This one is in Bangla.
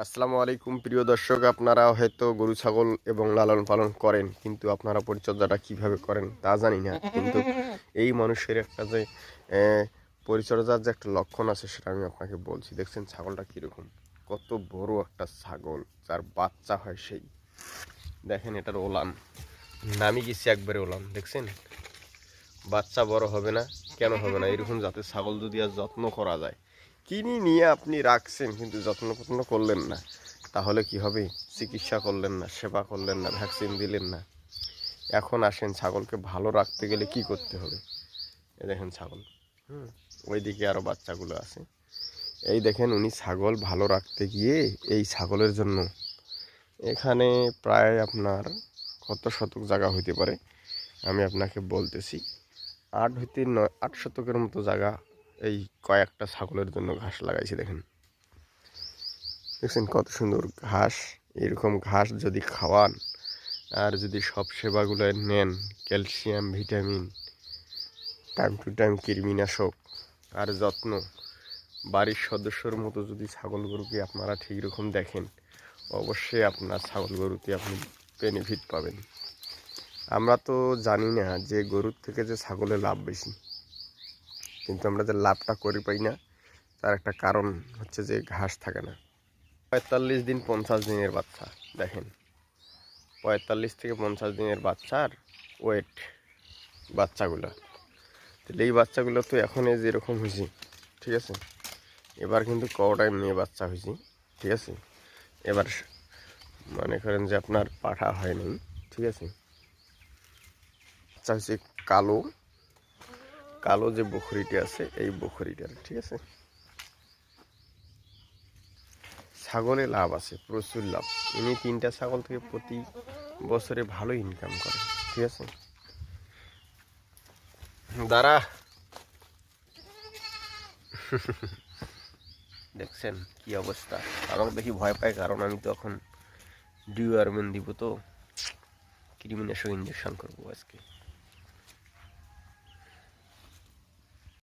আসসালামু আলাইকুম, প্রিয় দর্শক আপনারা হয়তো গরু, ছাগল এবং লালন পালন করেন, কিন্তু আপনারা পরিচর্যাটা কীভাবে করেন তা জানি না। কিন্তু এই মানুষের একটা যে পরিচর্যার যে একটা লক্ষণ আছে সেটা আমি আপনাকে বলছি। দেখছেন ছাগলটা কীরকম? কত বড় একটা ছাগল, যার বাচ্চা হয় সেই। দেখেন এটার ওলান। নামি গেছি একবারে ওলান, দেখছেন? বাচ্চা বড় হবে না, কেন হবে না? এরকম যাতে ছাগল যদি আর যত্ন করা যায়। কিনি নিয়ে আপনি রাখছেন, কিন্তু যত্ন যত্ন করলেন না, তাহলে কি হবে? চিকিৎসা করলেন না, সেবা করলেন না ভ্যাকসিন দিলেন না। এখন আসেন ছাগলকে ভালো রাখতে গেলে কি করতে হবে? এ দেখেন ছাগল, হুম, ওইদিকে আরও বাচ্চাগুলো আছে। এই দেখেন উনি ছাগল ভালো রাখতে গিয়ে এই ছাগলের জন্য এখানে প্রায় আপনার কত শতক জায়গা হইতে পারে? আমি আপনাকে বলতেছি, আট হইতে নয়, আট শতকের মতো জায়গা এই কয়েকটা ছাগলের জন্য ঘাস লাগাইছি, দেখেন। দেখছেন কত সুন্দর ঘাস? এরকম ঘাস যদি খাওয়ান আর যদি সব সেবাগুলো নেন, calcium, vitamin, time to time কৃমিনাশক আর যত্ন, বাড়ির সদস্যর মতো যদি ছাগল গরুকে আপনারা ঠিক রকম দেখেন, অবশ্যই আপনার ছাগল গরুতে আপনি বেনিফিট পাবেন। আমরা তো জানি না যে গরুর থেকে যে ছাগলের লাভ বেশি। কিন্তু আমরা যে লাভটা করি পাই না, তার একটা কারণ হচ্ছে যে ঘাস থাকে না। পঁয়তাল্লিশ দিন পঞ্চাশ দিনের বাচ্চা, দেখেন। পঁয়তাল্লিশ থেকে পঞ্চাশ দিনের বাচ্চার ওয়েট বাচ্চাগুলো। তাহলে এই বাচ্চাগুলো তো এখন এই যেরকম হয়েছি, ঠিক আছে? এবার কিন্তু কটাই মেয়ে বাচ্চা হয়েছি, ঠিক আছে? এবার মনে করেন যে আপনার পাঠা হয়নি, ঠিক আছে? বাচ্চা হচ্ছে কালো কালো যে বখরিটি আছে, এই বখরিটার ঠিক আছে? ছাগলে লাভ আছে, প্রচুর লাভ। ইনি তিনটা ছাগল থেকে প্রতি বছরে ভালো ইনকাম করে, ঠিক আছে? দাঁড়া। দেখছেন কি অবস্থা? আমাকে দেখি ভয় পায়, কারণ আমি তো এখন ডিউআরমেন দিব তো কৃমিনাশক ইঞ্জেকশন করব আজকে।